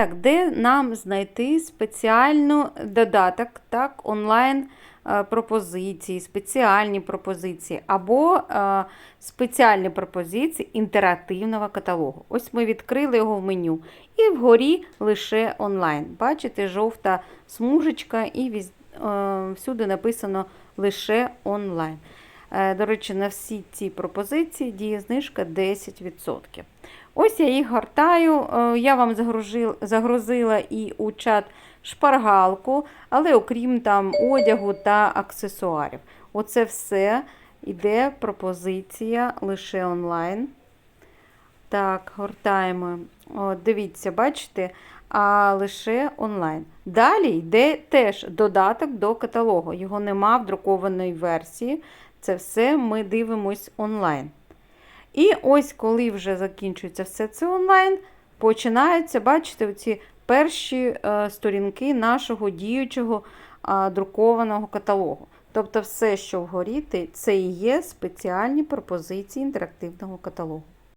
так, де нам знайти спеціальну додаток, так, онлайн е, пропозиції, спеціальні пропозиції або е, спеціальні пропозиції інтерактивного каталогу. Ось ми відкрили його в меню. І вгорі лише онлайн. Бачите, жовта смужечка, і е, всюди написано лише онлайн. Е, До речі, на всі ці пропозиції діє знижка 10%. Ось я їх гортаю. Е, Я вам загрузила і у чат шпаргалку, але окрім там одягу та аксесуарів. Оце все іде пропозиція лише онлайн. Так, гортаємо. О, дивіться, бачите, а лише онлайн. Далі йде теж додаток до каталогу. Його нема в друкованій версії. Це все ми дивимось онлайн. І ось, коли вже закінчується все це онлайн, починаються, бачите, оці перші е, сторінки нашого діючого друкованого каталогу. Тобто, все, що вгорі, те- це і є спеціальні пропозиції інтерактивного каталогу.